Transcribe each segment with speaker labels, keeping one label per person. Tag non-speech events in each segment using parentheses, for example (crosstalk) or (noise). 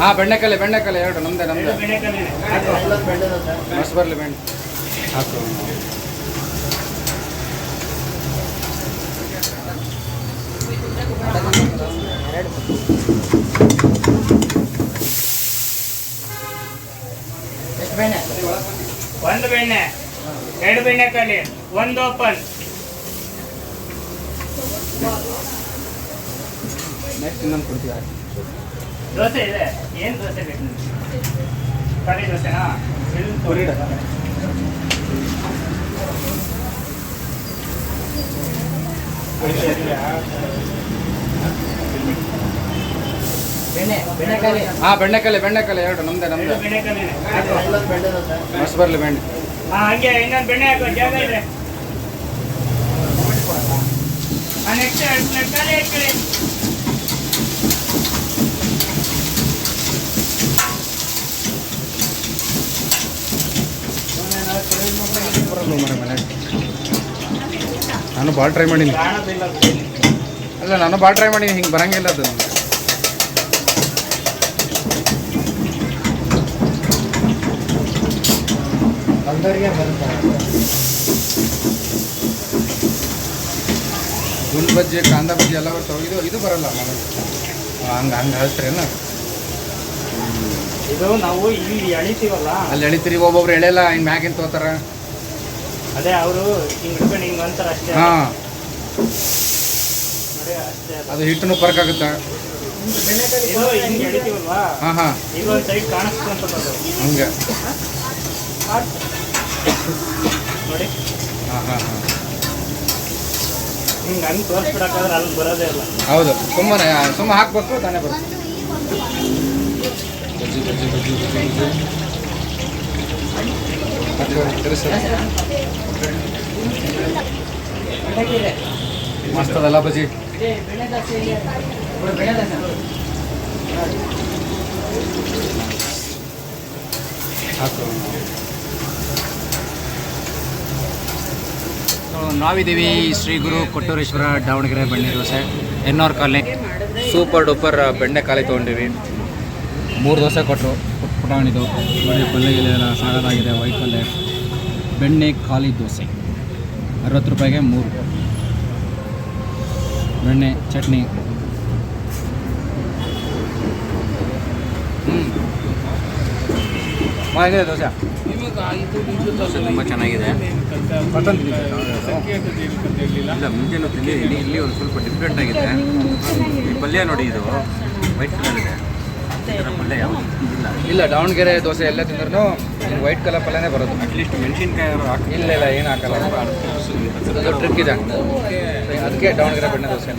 Speaker 1: ಹಾಂ ಬೆಣ್ಣೆಕಲ್ಲಿ ಬೆಣ್ಣೆಕಲ್ಲಿ ಎರಡು ನಮ್ದೆ ನಮ್ದೆ. ಮಸ್ ಬರಲಿ ಬೆಣ್ಣೆ. ಹಾಕು.
Speaker 2: ಒಂದು ಬೆಣ್ಣೆ ಎರಡು ಬೆಣ್ಣೆ ಕಲಿ ಒಂದು ಓಪನ್.
Speaker 1: ನೆಕ್ಸ್ಟ್ ಇನ್ನೊಂದು ಕೊಡ್ತೀವಿ
Speaker 2: ದೋಸೆ ಇದೆ. ಏನು ದೋಸೆ ಬೇಕು ನಿಮ್ಗೆ? ಕರಿ ದೋಸೆನಾ?
Speaker 1: ಹಾಂ ಬೆಣ್ಣೆಕಾಲೆ ಬೆಣ್ಣೆಕಾಲೆ ಎರಡು ನಮ್ದೆ
Speaker 2: ಎರಡು
Speaker 1: ನಮ್ದೆ ಮಸ್ತ್ ಬರಲಿ ಬೆಣ್ಣೆ.
Speaker 2: ಹಾಂ ಹಂಗೆ ಇನ್ನೊಂದು ಬೆಣ್ಣೆ ಹಾಕೋ ಜಾಗ ಇದೆ. ನೆಕ್ಸ್ಟ್ ಎರಡು ಪ್ಲೇಟ್ ಖಾಲಿ
Speaker 1: ಬರಲ್ಲ ಮನೆ. ಮನೆಗೆ ನಾನು ಭಾಳ ಟ್ರೈ ಮಾಡೀನಿ. ಅಲ್ಲ ನಾನು ಭಾಳ ಟ್ರೈ ಮಾಡೀನಿ ಹಿಂಗೆ ಬರಂಗಿಲ್ಲ ಅದು ನನಗೆ ಗುಂಡು ಬಜ್ಜಿ ಕಾಂದ ಬಜ್ಜಿ ಎಲ್ಲ ಬರ್ತಾವೆ. ಇದು ಇದು ಬರಲ್ಲ ಮನೆಗೆ ಹಂಗೆ ಹಂಗೆ ಹೇಳ್ತೀರೇನ
Speaker 2: ಇದು ನಾವು ಇಲ್ಲಿ ಎಳಿತೀವಲ್ಲ?
Speaker 1: ಅಲ್ಲಿ ಎಳಿತೀರಿ ಒಬ್ಬೊಬ್ರು ಎಳೆಯಲ್ಲ ಹಿಂಗೆ ಮ್ಯಾಗಿನ ತೋತಾರ
Speaker 2: ಅದೇ ಅವರು ಹಿಂಗೆ ಹಿಂಗ್ ಅಂತಾರ ಅಷ್ಟೇ.
Speaker 1: ಹಾಂ.
Speaker 2: ನೋಡಿ ಅಷ್ಟೇ ಅದು.
Speaker 1: ಹಿಟ್ಟನ್ನು ಫರ್ಕ್
Speaker 2: ಇದು ಹಿಂಗ್
Speaker 1: ಹಾಂ ಹಾಂ.
Speaker 2: ಸೈಡ್ ಕಾಣಿಸ್ಕೊಂತದ್ದು
Speaker 1: ಹಂಗೆ.
Speaker 2: ನೋಡಿ.
Speaker 1: ಹಾಂ ಹಾಂ ಹಾಂ.
Speaker 2: ಹಿಂಗ್ ಹಂಗ್ ತೋರ್ಸ್ಬಿಡಕ್ಕಾದ್ರೆ ಅಲ್ಲಿ ಬರೋದೇ ಇಲ್ಲ.
Speaker 1: ಹೌದು. ಸುಮ್ಮನೆ ಸುಮ್ಮ ಹಾಕ್ಬೇಕು ತಾನೇ ಬರುತ್ತೆ. ಬಜ್ಜಿ ಬಜ್ಜಿ ಬಜ್ಜಿ ಬಜ್ಜಿ ಬಜ್ಜಿ ಹಾಕ್ರಿ, ತಿರ್ಸಿ. ಮಸ್ತ್ ಅದಲ್ಲ ಬಜಿ ನಾವಿದ್ದೀವಿ Shri Guru Kottureshwara Davangere Benne Dose N R colony. Super duper ಬೆಣ್ಣೆ ಕಾಲಿ ತೊಗೊಂಡಿವಿ. ಮೂರು ದೋಸೆ ಕೊಟ್ಟರು ಪುಟಾಣಿದು. ನೋಡಿ ಪಲ್ಯ ಎಲ್ಲ ಸಾಗದಾಗಿದೆ ವೈಟ್ ಪಲ್ಯ. ಬೆಣ್ಣೆ ಖಾಲಿ ದೋಸೆ. ಅರವತ್ತು ರೂಪಾಯಿಗೆ ಮೂರು. ಬೆಣ್ಣೆ, ಚಟ್ನಿ. ಹೇಗಿದೆ ದೋಸೆ.
Speaker 3: ತುಂಬ ಚೆನ್ನಾಗಿದೆ. ಇಲ್ಲ ಒಂದು ಸ್ವಲ್ಪ ಡಿಫ್ರೆಂಟ್ ಆಗಿದೆ. ಪಲ್ಯ ನೋಡಿ ಇದು. ವೈಟ್ ಕಲರ್ ಇದೆ. ಇಲ್ಲ.
Speaker 1: ಇಲ್ಲ ದಾವಣಗೆರೆ ದೋಸೆ ಎಲ್ಲ ತಿಂದ್ರೂ ವೈಟ್ ಕಲರ್ ಪಲ್ಯನೇ ಬರೋದು
Speaker 3: ಅಟ್ಲೀಸ್ಟ್ ಮೆಣಸಿನ್ಕಾಯಿ
Speaker 1: ಇಲ್ಲ ಇಲ್ಲ ಏನು ಹಾಕಲ್ಲ. ಅದು ಟ್ರಿಕ್ ಇದೆ. ಅದಕ್ಕೆ ದಾವಣಗೆರೆ ಬೆಣ್ಣೆ ದೋಸೆ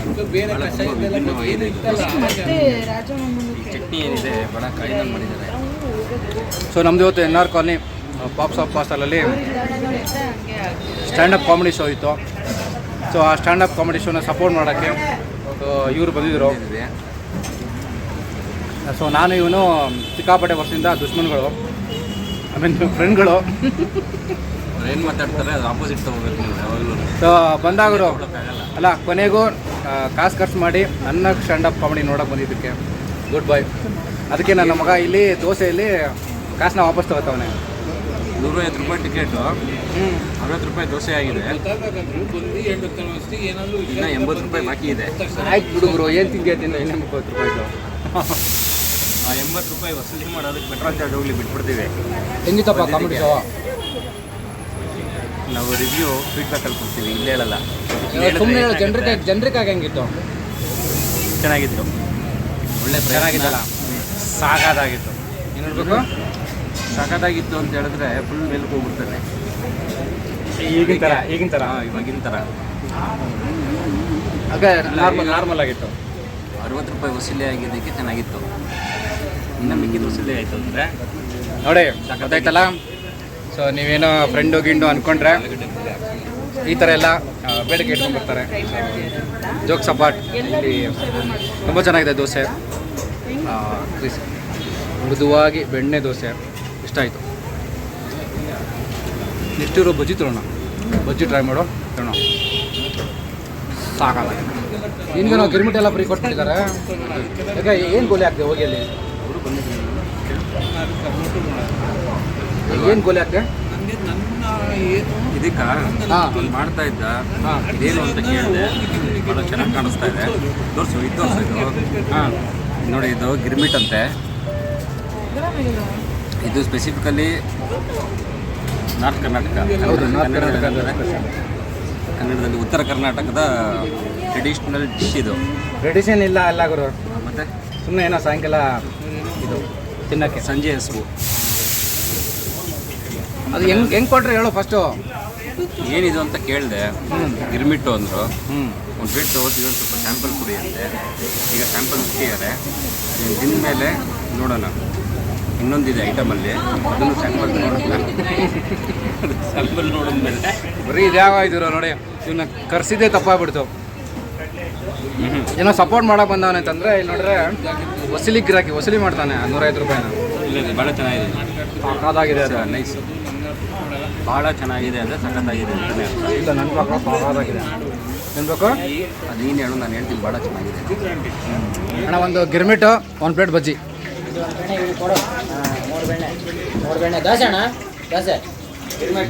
Speaker 3: ಚಟ್ನಿ ಏನಿದೆ? ಬಡ ಮಾಡಿದ್ದಾರೆ.
Speaker 1: ಸೊ ನಮ್ಮದು ಇವತ್ತು N R colony pops of ಪಾಸ್ಟಲಲ್ಲಿ standup comedy show ಇತ್ತು. ಸೊ ಆ ಸ್ಟ್ಯಾಂಡಪ್ ಕಾಮಿಡಿ ಶೋನ ಸಪೋರ್ಟ್ ಮಾಡೋಕ್ಕೆ ಇವರು ಬಂದಿದ್ದರು ಸೊ ನಾನು ಇವನು ಸಿಕ್ಕಾಪಟ್ಟೆ ವರ್ಷದಿಂದ ದುಶ್ಮನ್ಗಳು. ಐ ಮೀನ್ ಫ್ರೆಂಡ್ಗಳು
Speaker 3: ಏನು ಮಾತಾಡ್ತಾರೆ ಅದು ಆಪೋಸಿಟ್ ತೊಗೋಬೇಕು ನೀವು ಯಾವಾಗಲೂ.
Speaker 1: ಸೊ ಬಂದಾಗರು ಅಲ್ಲ ಕೊನೆಗೂ ಕಾಸು ಖರ್ಚು ಮಾಡಿ ನನ್ನ ಸ್ಟ್ಯಾಂಡಪ್ ಕಾಮಿಡಿ ನೋಡೋಕೆ ಬಂದಿದ್ದಕ್ಕೆ. ಗುಡ್ ಬಾಯ್ ಅದಕ್ಕೆ ನನ್ನ ಮಗ ಇಲ್ಲಿ ದೋಸೆಯಲ್ಲಿ ಕಾಸನ್ನ ವಾಪಸ್ ತಗೋತಾವನೆ.
Speaker 3: ನೂರೈವತ್ತು ರೂಪಾಯಿ ಟಿಕೆಟು ಅರವತ್ತು ರೂಪಾಯಿ ದೋಸೆ ಆಗಿದೆ. ಇನ್ನೂ ಎಂಬತ್ತು ರೂಪಾಯಿ ಬಾಕಿ ಇದೆ.
Speaker 1: ಆಯ್ತು ಹುಡುಗರು ಏನು ತಿಂಗೆ ತಿನ್ನ ಇನ್ನೂ ಮುಪ್ಪತ್ತು ರೂಪಾಯಿದು
Speaker 3: ಆ ಎಂಬತ್ತು ರೂಪಾಯಿ ವಸೂಲಿ ಮಾಡೋದಕ್ಕೆ ಪೆಟ್ರೋಲ್ ಚಾರ್ಜ್ ಹೋಗ್ಲಿ ಬಿಟ್ಬಿಡ್ತೀವಿ.
Speaker 1: ಹೆಂಗಿತ್ತಪ್ಪ ಕಾಮಿಡಿ ಶೋ
Speaker 3: ನಾವು ರಿವ್ಯೂ ಫೀಡ್ಬ್ಯಾಕಲ್ಲಿ ಕೊಡ್ತೀವಿ ಇಲ್ಲೇ ಹೇಳಲ್ಲ.
Speaker 1: ಸುಮ್ಮನೆ ಹೇಳು ಜನರಿಗೆ ಜನರಿಗಾಗಿ ಹೆಂಗಿತ್ತು?
Speaker 3: ಚೆನ್ನಾಗಿತ್ತು. ಒಳ್ಳೆ
Speaker 1: ಚೆನ್ನಾಗಿದ್ದಲ್ಲ ಸಾಕಾದಾಗಿತ್ತು. ಏನು ಹೇಳ್ಬೇಕು?
Speaker 3: ಸಖತ್ತಾಗಿತ್ತು ಅಂತ ಹೇಳಿದ್ರೆ ಫುಲ್ ಮೇಲ್ಗೆ ಹೋಗ್ಬಿಡ್ತಾನೆ.
Speaker 1: ಈಗಿನ ಥರ ಈಗಿನ ಥರ
Speaker 3: ಹಾಂ ಇವಾಗಿನ ಥರ
Speaker 1: ಅದೇ ನಾರ್ಮಲ್ ನಾರ್ಮಲ್ ಆಗಿತ್ತು.
Speaker 3: ಅರವತ್ತು ರೂಪಾಯಿ ವಸೂಲಿ ಆಗಿದ್ದಕ್ಕೆ ಚೆನ್ನಾಗಿತ್ತು. ಇನ್ನು ಮಿಕ್ಕಿದ ದೋಸೆ ಆಯಿತು ಅಂದರೆ.
Speaker 1: ನೋಡಿ, ಗೊತ್ತಾಯ್ತಲ್ಲ? ಸೊ ನೀವೇನೋ ಫ್ರೆಂಡು ಗಿಂಡು ಅಂದ್ಕೊಂಡ್ರೆ ಈ ಥರ ಎಲ್ಲ ಬೇಡಿಕೆ ಇಟ್ಕೊಂಡ್ಬರ್ತಾರೆ ಜೋಕ್ ಸಪಾಟ್ ಇಲ್ಲಿ ತುಂಬ ಚೆನ್ನಾಗಿದೆ ದೋಸೆ. ಮೃದುವಾಗಿ ಬೆಣ್ಣೆ ದೋಸೆ. ಇಷ್ಟ ಆಯಿತು. ಎಷ್ಟಿರೋ ಬಜ್ಜಿ ತರೋಣ. ಬಜ್ಜಿ ಟ್ರೈ ಮಾಡೋ, ತರೋಣ. ಸಾಕಾಗಿದೆ ನಿನ್ಗೆ ನಾವು ಗಿರ್ಮಿಟ್ ಎಲ್ಲ ಫ್ರೀ ಕೊಟ್ಬಿಟ್ಟಿದ್ದಾರೆ. ಯಾಕೆ, ಏನು ಗೋಲಿ ಆಗ್ತದೆ ಹೋಗಿ ಅಲ್ಲಿ? ಏನು ಗೋಲಿ ಹಾಕ್ದೆ
Speaker 3: ಇದಕ್ಕ
Speaker 1: ಹಾಂ.
Speaker 3: ಅವ್ನು ಮಾಡ್ತಾ ಇದ್ದ.
Speaker 1: ಏನು
Speaker 3: ಇದೇನು ಅಂತ ಕೇಳಿದೆ. ಬಹಳ ಚೆನ್ನಾಗಿ ಕಾಣಿಸ್ತಾ ಇದೆ. ತೋರಿಸು ಇದು ತೋರಿಸು ಇದು.
Speaker 1: ಹಾಂ
Speaker 3: ನೋಡಿ ಇದು ಗಿರ್ಮಿಟ್ ಅಂತೆ. ಇದು ಸ್ಪೆಸಿಫಿಕಲಿ ನಾರ್ತ್ ಕರ್ನಾಟಕ. ಕನ್ನಡದಲ್ಲಿ ಉತ್ತರ ಕರ್ನಾಟಕದ ಟ್ರೆಡಿಷ್ನಲ್ ಡಿಶ್ ಇದು.
Speaker 1: ಟ್ರೆಡಿಷನ್ ಇಲ್ಲ ಎಲ್ಲ ಗುರು.
Speaker 3: ಮತ್ತೆ?
Speaker 1: ಸುಮ್ಮನೆ ಏನೋ ಸಾಯಂಕಾಲ ತಿನ್ನಕ್ಕೆ?
Speaker 3: ಸಂಜೆ ಹಸುವು
Speaker 1: ಅದು ಹೆಂಗ್ ಹೆಂಗ್ ಕೊಟ್ರಿ ಹೇಳು ಫಸ್ಟು
Speaker 3: ಏನಿದು ಅಂತ ಕೇಳಿದೆ. ಗಿರ್ಮಿಟ್ಟು ಅಂದರು.
Speaker 1: ಹ್ಞೂ
Speaker 3: ಒಂದು ಬಿಟ್ಟು ಹೋದ್ ಒಂದು ಸ್ವಲ್ಪ ಸ್ಯಾಂಪಲ್ ಕೊಡಿ ಅಂತೆ ಈಗ ಸ್ಯಾಂಪಲ್ ಬಿಟ್ಟಿದ್ದಾರೆ ತಿಂದ ಮೇಲೆ ನೋಡೋಣ. ಇನ್ನೊಂದಿದೆ ಐಟಮಲ್ಲಿ ಅದನ್ನು ಸ್ಯಾಂಪಲ್ ನೋಡೋಣ. (laughs) ಸ್ಯಾಂಪಲ್ ನೋಡಿದ್ಮೇಲೆ.
Speaker 1: ಬರೀ ಇದ್ಯಾವ ಇದ್ರು ನೋಡಿ. ಇವನ್ನ ಕರೆಸಿದ್ದೇ ತಪ್ಪಾಗ್ಬಿಡ್ತು. ಏನೋ ಸಪೋರ್ಟ್ ಮಾಡಕ್ ಬಂದವನೆ ಅಂತಂದ್ರೆ ಇಲ್ಲಿ ನೋಡ್ರೆ ವಸೂಲಿ ಗಿರಾಕಿ ವಸೂಲಿ ಮಾಡ್ತಾನೆ ನೂರೈವತ್ತು ರೂಪಾಯಿನ.
Speaker 3: ಇಲ್ಲ ಇಲ್ಲ, ಭಾಳ ಚೆನ್ನಾಗಿದೆ.
Speaker 1: ಸಾಕಾಗಿದೆ ಅದು.
Speaker 3: ನೈಸ್ ಭಾಳ ಚೆನ್ನಾಗಿದೆ ಅಂದರೆ ಸಖತ್ತಾಗಿದೆ ಅಂತಲೇ
Speaker 1: ಇಲ್ಲ ನನ್ನ ಪ್ರಕಾರ ಸಾಕಾಗಿದೆ ತಿನ್ಬೇಕು
Speaker 3: ಅದು ನೀನು ಹೇಳು ನಾನು ಹೇಳ್ತೀನಿ ಭಾಳ ಚೆನ್ನಾಗಿದೆ.
Speaker 1: ಅಣ್ಣ ಒಂದು ಗಿರ್ಮಿಟು ಒಂದು ಪ್ಲೇಟ್ ಬಜ್ಜಿ.
Speaker 4: ಮೂರು ಬೆಣ್ಣೆ ಮೂರು ಬೆಣ್ಣೆ. ದೋಸೆ ಅಣ್ಣ? ದೋಸೆ.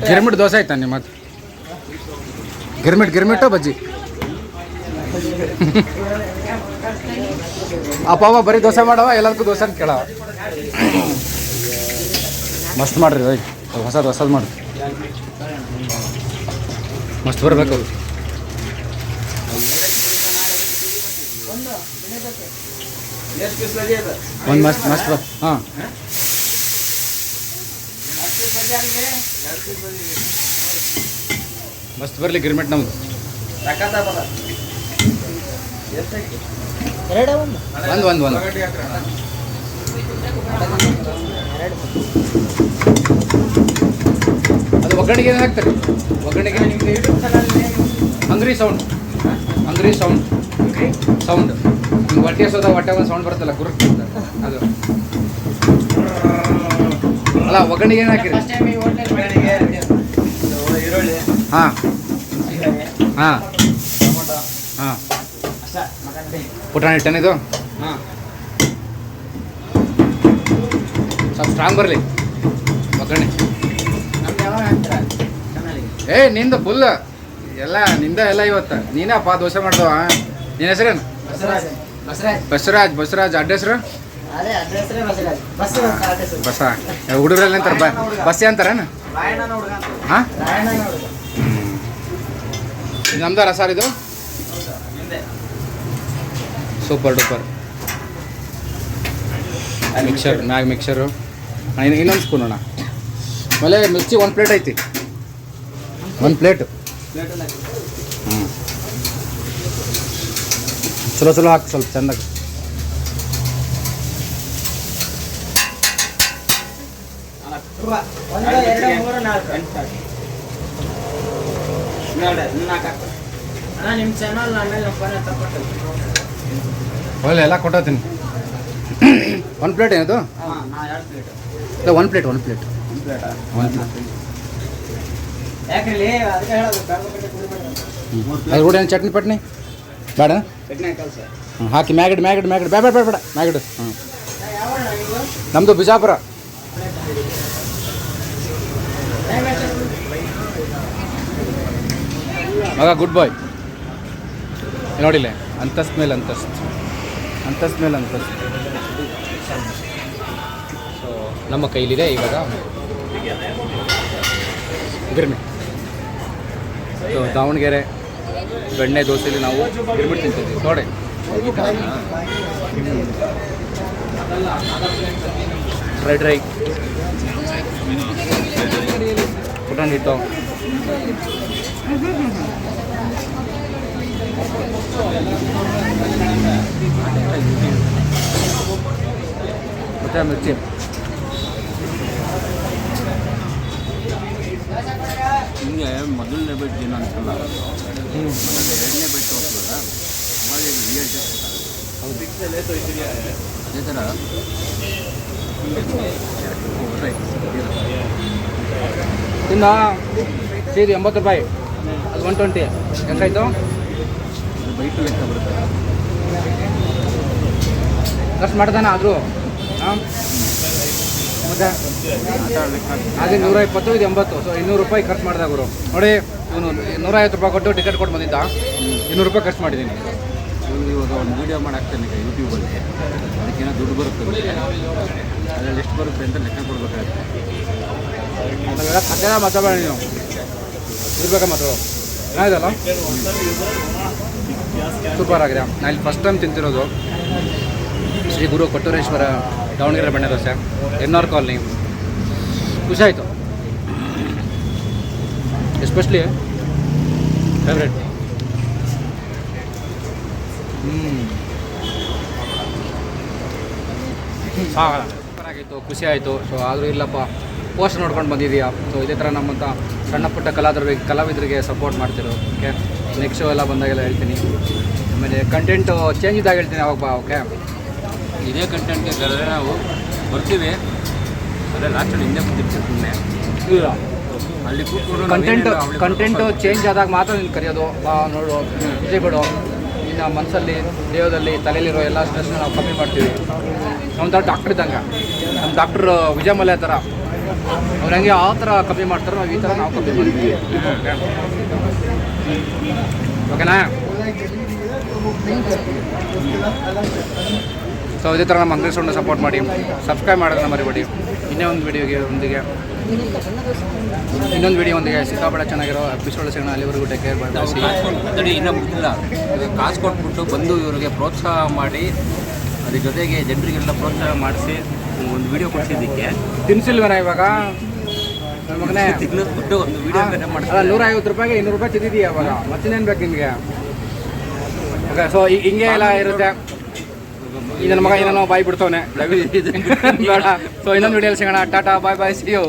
Speaker 1: ಗಿರ್ಮಿಟ್ ದೋಸೆ ಆಯ್ತಾ ನಿಮ್ಮ ಗಿರ್ಮಿಟ್ ಗಿರ್ಮಿಟು ಬಜ್ಜಿ. ಅಪ್ಪ ಅವ ಬರೀ ದೋಸೆ ಮಾಡವ? ಎಲ್ಲದಕ್ಕೂ ದೋಸೆ ಅಂತ ಮಸ್ತ್ ಮಾಡ್ರಿ ಓಯ್ ಹೊಸ ಹೊಸದು ಮಾಡ್ರಿ ಮಸ್ತ್ ಬರ್ಬೇಕು ಅವ್ರು. ಒಂದು ಮಸ್ತ್ ಮಸ್ತ್ ಬರ್. ಹಾಂ. ಮಸ್ತ್ ಬರಲಿ, ಗಿರ್ಮೆಂಟ್ ನಮ್ದು.
Speaker 4: ಎರಡೇ ಒಂದು?
Speaker 1: ಒಂದು ಒಂದು ಒಂದು. ಅದು ಒಗ್ಗರಣೆಗೆ ಏನು ಹಾಕ್ತಾರೆ. ಒಗ್ಗರಣೆಗೆ ನಿಮಗೆ angry sound angry sound sound ನಿಮ್ಗೆ ಹೊಟ್ಟೆ ಸೋದ ಹೊಟ್ಟೆ ಒಂದು ಸೌಂಡ್ ಬರುತ್ತಲ್ಲ ಗುರು? ಅಂತ ಅದು. ಅಲ್ಲ ಒಗ್ಗರಣೆಗೆ ಏನು ಹಾಕಿರಿ ಹಾಂ. ಹಾಂ. ಪುಟಾಣಿ ಹಿಟ್ಟನಿದು
Speaker 2: ಹಾಂ.
Speaker 1: ಸ್ವಲ್ಪ ಸ್ಟ್ರಾಂಗ್ ಬರಲಿ. ಒಗ್ಗರಣೆ. ಏ ನಿಂದು ಫುಲ್ ಎಲ್ಲ ನಿಂದ ಎಲ್ಲ ಇವತ್ತು. ನೀನಪ್ಪ ದೋಸೆ ಮಾಡ್ದವ. ನಿನ್ನ ಹೆಸರೇನು?
Speaker 4: ಬಸವರಾಜ್. ಬಸವರಾಜ್.
Speaker 1: ಅಡ್ಡ ಹೆಸರು?
Speaker 4: ಬಸ್
Speaker 1: ಬಸ. ಹುಡುಗರಲ್ಲಿ ಅಂತಾರೆ? ಬ ಬಸ್ಸೆ ಅಂತಾರೇನು? ಹಾಂ?
Speaker 4: ರಾಯಣ್ಣನ ಹುಡುಗ.
Speaker 1: ನಮ್ದ ರಸಾರ್ ಇದು? ಸೂಪರ್ ಡೂಪರ್ ಮಿಕ್ಸರ್ ಮ್ಯಾಗ್ ಮಿಕ್ಸರು ಇನ್ನೊಂದು ಸ್ಪೂನ್ ಅಣ್ಣ ಆಮೇಲೆ ಮಿರ್ಚಿ ಒಂದು ಪ್ಲೇಟ್ ಐತಿ ಒಂದು ಪ್ಲೇಟ್ ಹ್ಞೂ ಚಲೋ ಚಲೋ ಹಾಕಿ ಸ್ವಲ್ಪ ಚೆಂದಾಗಿ
Speaker 4: ಒಂದು ಎರಡು ಮೂರು ನಾಲ್ಕು ಅಣ್ಣ ನಿಮ್ಮ ಚಾನಲ್ ಆಮೇಲೆ ನಮ್ಮ ಫೋನ್ ತಗೊಟ್ಟು
Speaker 1: ಒಳ್ಳೆ ಎಲ್ಲ ಕೊಟ್ಟೋತೀನಿ ಒನ್ ಪ್ಲೇಟ್ ಏನದು?
Speaker 4: ಹಾಂ ನಾ ಎರಡು ಪ್ಲೇಟ್
Speaker 1: ಇಲ್ಲ ಒಂದು ಪ್ಲೇಟ್ ಒಂದು ಪ್ಲೇಟ್ ಒಂದು ಪ್ಲೇಟ್ ಅದ್ರ ಕೂಡ ಏನು ಚಟ್ನಿ ಪಟ್ನಿ? ಬೇಡ?
Speaker 4: ಚಟ್ನಿ ಹಾಕಲ್ಲ ಸರ್
Speaker 1: ಹಾಕಿ ಮ್ಯಾಗಡ್ ಮ್ಯಾಗಡ್ ಮ್ಯಾಗಡ್. ಬೇಡ ಬೇಡ ಬೇಡ ಬೇಡ. ಮ್ಯಾಗಡ್. ನಮ್ದು
Speaker 4: ಯಾವ
Speaker 1: ನಮ್ಮದು ಬಿಜಾಪುರ. ಮಗ ಗುಡ್ ಬಾಯ್ ನೋಡಿಲ್ಲ ಅಂತಸ್ತ್ ಮೇಲೆ ಅಂತಸ್ತ್. ಅಂತಸ್ತ್ ಮೇಲೆ ಅಂತಸ್ ಸೊ ನಮ್ಮ ಕೈಲಿದೆ ಇವಾಗ. ಗಿರ್ಮಿಟ್ ಸೊ ದಾವಣಗೆರೆ ಬೆಣ್ಣೆ ದೋಸೆಯಲ್ಲಿ ನಾವು ಗಿರ್ಮಿಟ್ ತಿಂತೀವಿ ನೋಡಿ. ಫ್ರೈಡ್ ರೈಸ್ ಪುಟಾಣಿ ಹಿಟ್ಟು. ಮತ್ತೆ ಮಿರ್ಚಿ
Speaker 3: ಹಿಂಗೆ ಮೊದಲನೇ ಬೆಟ್ ಏನು ಅನ್ಸಲ್ಲ. ಎರಡನೇ ಅವಾಗ ರಿಯಲ್ ಟೇಸ್ಟ್ ಅದೇ ಥರ
Speaker 1: ಇನ್ನು ಸೀದು ಎಂಬತ್ತು ರೂಪಾಯಿ. ಅದು ಒನ್ ಟ್ವೆಂಟಿ ಎಷ್ಟಾಯ್ತು
Speaker 3: ಬೈಟು ಲೆಕ್ಕ ಬರುತ್ತೆ.
Speaker 1: ಕಷ್ಟ ಮಾಡ್ತಾನೆ ಆದರೂ. ಮತ್ತೆ ಅದೇ ನೂರ ಇಪ್ಪತ್ತು ಇದು ಎಂಬತ್ತು. ಸೊ ಇನ್ನೂರು ರೂಪಾಯಿ ಖರ್ಚು ಮಾಡಿದೆ ಗುರು. ನೋಡಿ ಇವನು ನೂರೈವತ್ತು ರೂಪಾಯಿ ಕೊಟ್ಟು ಟಿಕೆಟ್ ಕೊಟ್ಟು ಬಂದಿದ್ದ. ಇನ್ನೂರು ರೂಪಾಯಿ ಖರ್ಚು ಮಾಡಿದ್ದೀನಿ.
Speaker 3: ಇವಾಗ ಒಂದು ವೀಡಿಯೋ ಮಾಡಾಕ್ತಾನೆ ಈಗ ಯೂಟ್ಯೂಬಲ್ಲಿ ಅದಕ್ಕೇನೋ ದುಡ್ಡು ಬರುತ್ತೆ ಅದರಲ್ಲಿ ಎಷ್ಟು ಬರುತ್ತೆ ಅಂತ ಲೆಕ್ಕ ಕೊಡ್ಬೇಕಾಗುತ್ತೆ.
Speaker 1: ಕಥೆಲ್ಲ ಮಾತಾಡಬೇಡ ನೀವು ಇರ್ಬೇಕಾ ಮಾತು? ಚೆನ್ನಾಗಿದಲ್ಲ ಸೂಪರ್ ಆಗಿದೆ. ನಾನು ಇಲ್ಲಿ ಫಸ್ಟ್ ಟೈಮ್ ತಿಂತಿರೋದು. ಶ್ರೀ ಗುರು ಕೊಟ್ಟೂರೇಶ್ವರ ದಾವಣಗೆರೆ ಬೆಣ್ಣೆ ದೋಸೆ. N R colony. ಖುಷಿ ಆಯಿತು ಎಸ್ಪೆಷಲಿ ಫೇವ್ರೆಟ್ ಆಗಿತ್ತು ಖುಷಿ ಆಯಿತು ಸೊ ಆದರೂ ಇಲ್ಲಪ್ಪ ಪೋಸ್ಟ್ ನೋಡ್ಕೊಂಡು ಬಂದಿದೀಯಾ ಸೊ ಇದೇ ಥರ ನಮ್ಮಂಥ ಸಣ್ಣ ಪುಟ್ಟ ಕಲಾವಿದರಿಗೆ ಕಲಾವಿದರಿಗೆ ಸಪೋರ್ಟ್ ಮಾಡ್ತಿರು ಓಕೆ ನೆಕ್ಸ್ಟ್ ಶೋ ಎಲ್ಲ ಬಂದಾಗೆಲ್ಲ ಹೇಳ್ತೀನಿ. ಆಮೇಲೆ ಕಂಟೆಂಟು ಚೇಂಜ್ ಇದ್ದಾಗ ಹೇಳ್ತೀನಿ ಅವಾಗ ಬಾ ಓಕೆ
Speaker 3: ಇದೇ ಕಂಟೆಂಟ್ಗೆ ಕರೆದ್ರೆ ನಾವು ಬರ್ತೀವಿ. ಅದೇ ಲಾಸ್ಟಲ್ಲಿ ಹಿಂದೆ ಬಂದಿರ್ತೀವಿ ಸುಮ್ಮನೆ
Speaker 1: ಇಲ್ಲ.
Speaker 3: ಅಲ್ಲಿ ಕೂತ್ಕೊಂಡು
Speaker 1: ಕಂಟೆಂಟ್ ಕಂಟೆಂಟು ಚೇಂಜ್ ಆದಾಗ ಮಾತ್ರ ನೀನು ಕರೆಯೋದು. ಬಾ ನೋಡು ಇದೆ ಬಿಡು ಇನ್ನು ಮನಸ್ಸಲ್ಲಿ ದೇಹದಲ್ಲಿ ತಲೆಯಲ್ಲಿರೋ ಎಲ್ಲ ಸ್ಟ್ರೆಸ್ನ ನಾವು ಕಮ್ಮಿ ಮಾಡ್ತೀವಿ. ಒಂಥರ ಡಾಕ್ಟ್ರ್ ಇದ್ದಂಗೆ. ನಮ್ಮ ಡಾಕ್ಟ್ರ್ ವಿಜಯ ಮಲ್ಯ ಥರ. ಅವ್ರು ಹೆಂಗೆ ಆ ಥರ ಕಮ್ಮಿ ಮಾಡ್ತಾರೋ. ನಾವು ಈ ಥರ ನಾವು ಕಮ್ಮಿ ಮಾಡ್ತೀವಿ. ಓಕೆನಾ? ಸೊ ಇದೇ ಥರ ನಮ್ಮ ಅಂಗಡಿ ಸೌಂಡ್ ಸಪೋರ್ಟ್ ಮಾಡಿ. ಸಬ್ಸ್ಕ್ರೈಬ್ ಮಾಡೋದನ್ನ ಮರಿಬೇಡಿ. ಇನ್ನೇ ಒಂದು ವಿಡಿಯೋಗೆ ಒಂದಿಗೆ. ಇನ್ನೊಂದು ವಿಡಿಯೋ ಒಂದಿಗೆ ಸಿಕ್ಕಾಪಡ ಚೆನ್ನಾಗಿರೋ ಎಪಿಸೋಡ್ ಸಿಗೋಣ ಅಲ್ಲಿವರೆಗೂ ಟೇಕ್ ಕೇರ್ ಮಾಡಿ
Speaker 3: ಇನ್ನೂ ಮುಗಿದಿಲ್ಲ. ಕಾಸು ಕೊಟ್ಬಿಟ್ಟು ಬಂದು ಇವರಿಗೆ ಪ್ರೋತ್ಸಾಹ ಮಾಡಿ ಅದ್ರ ಜೊತೆಗೆ ಜನರಿಗೆಲ್ಲ ಪ್ರೋತ್ಸಾಹ ಮಾಡಿಸಿ ಒಂದು ವಿಡಿಯೋ ಕೊಡಿಸಿದ್ದಕ್ಕೆ.
Speaker 1: ತಿನ್ಸಿಲ್ವೇನ ಇವಾಗ? ನಮಗನೇ ಮಗನೇ.
Speaker 3: ತಿನ್ನೋದ್ಬಿಟ್ಟು ಒಂದು ವಿಡಿಯೋ
Speaker 1: ಅಲ್ಲ ನೂರ ಐವತ್ತು ರೂಪಾಯಿಗೆ ಇನ್ನೂರು ರೂಪಾಯಿ ತಿಂದಿದೀಯ ಅವಾಗ ಮತ್ತಿನ್ನೇನು ಬೇಕು ನಿಮಗೆ? ಓಕೆ ಸೊ ಹಿಂಗೆ ಎಲ್ಲ ಇರುತ್ತೆ. ಈ ನನ್ನ ಮಗ ಏನೋ ಬಾಯ್ ಬಿಡ್ತವನೆ (laughs) ಬೇಡ. ಸೊ ಇನ್ನೊಂದು ವಿಡಿಯೋಲಿ ಸಿಗೋಣ. Tata bye bye see you